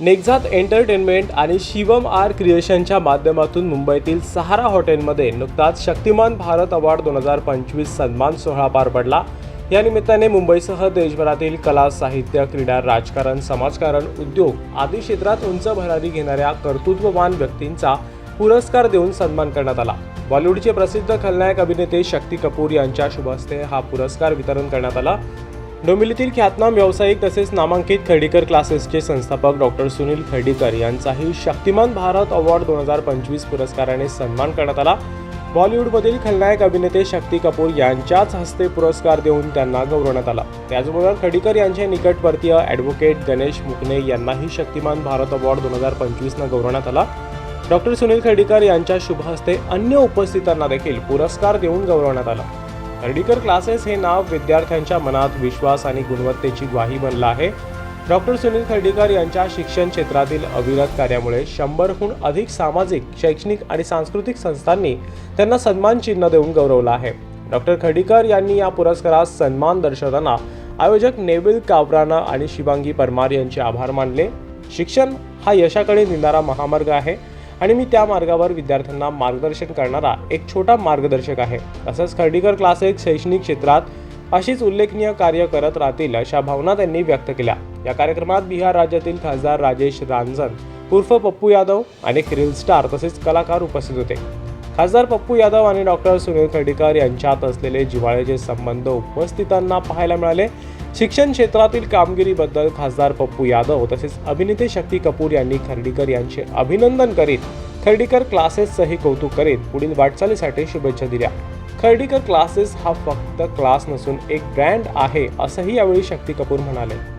नेक्झात entertainment आणि Shivam R क्रिएशनच्या माध्यमातून मुंबईतील सहारा हॉटेलमध्ये नुकताच शक्तिमान भारत अवॉर्ड दोन हजार पंचवीस सन्मान सोहळा पार पडला. या निमित्ताने मुंबईसह देशभरातील कला साहित्य क्रीडा राजकारण समाजकारण उद्योग आदी क्षेत्रात उंच भरारी घेणाऱ्या कर्तृत्ववान व्यक्तींचा पुरस्कार देऊन सन्मान करण्यात आला. बॉलिवूडचे प्रसिद्ध खलनायक अभिनेते शक्ती कपूर यांच्या शुभ हस्ते हा पुरस्कार वितरण करण्यात आला. डोंबिवलीतील ख्यातनाम व्यावसायिक तसेच नामांकित खर्डीकर क्लासेसचे संस्थापक डॉक्टर सुनील खर्डीकर यांचाही शक्तिमान भारत अवॉर्ड दोन हजार पंचवीस पुरस्काराने सन्मान करण्यात आला. बॉलिवूडमधील खलनायक अभिनेते शक्ती कपूर यांच्याच हस्ते पुरस्कार देऊन त्यांना गौरवण्यात आला. त्याचबरोबर खडीकर यांचे निकटवर्तीय ॲडव्होकेट गणेश मुकणे यांनाही शक्तिमान भारत अवॉर्ड दोन हजार पंचवीसनं गौरवण्यात आला. डॉक्टर सुनील खर्डीकर यांच्या शुभहस्ते अन्य उपस्थितांना देखील पुरस्कार देऊन गौरवण्यात आला. खर्डीकर क्लासेस हे नाव विद्यार्थ्यांच्या मनात विश्वास आणि गुणवत्तेची ग्वाही बनलं आहे. डॉक्टर सुनील खर्डीकर यांच्या शिक्षण क्षेत्रातील अविरत कार्यामुळे शंभरहून अधिक सामाजिक शैक्षणिक आणि सांस्कृतिक संस्थांनी त्यांना सन्मान चिन्ह देऊन गौरवलं आहे. डॉक्टर खर्डीकर यांनी या पुरस्कारास सन्मान दर्शवताना आयोजक नेविल कावराना आणि शिवांगी परमार यांचे आभार मानले. शिक्षण हा यशाकडे नेणारा महामार्ग आहे. आणि मी त्या मार्गावर विद्यार्थ्यांना मार्गदर्शन करणारा एक छोटा मार्गदर्शक आहे. तसंच खर्डीकर क्लासेस शैक्षणिक क्षेत्रात अशीच उल्लेखनीय कार्य करत राहतील अशा भावना त्यांनी व्यक्त केल्या. या कार्यक्रमात बिहार राज्यातील खासदार राजेश रांजन उर्फ पप्पू यादव अनेक रील स्टार तसेच कलाकार उपस्थित होते. खासदार पप्पू यादव आणि डॉक्टर सुनील खर्डीकर यांच्यात असलेले जिव्हाळ्याचे संबंध उपस्थितांना पाहायला मिळाले. शिक्षण क्षेत्रातील कामगिरीबद्दल खासदार पप्पू यादव तसेच अभिनेते शक्ती कपूर यांनी खर्डीकर यांचे अभिनंदन करीत खर्डीकर क्लासेसचंही कौतुक करीत पुढील वाटचालीसाठी शुभेच्छा दिल्या. खर्डीकर क्लासेस हा फक्त क्लास नसून एक ब्रँड आहे असंही यावेळी शक्ती कपूर म्हणाले.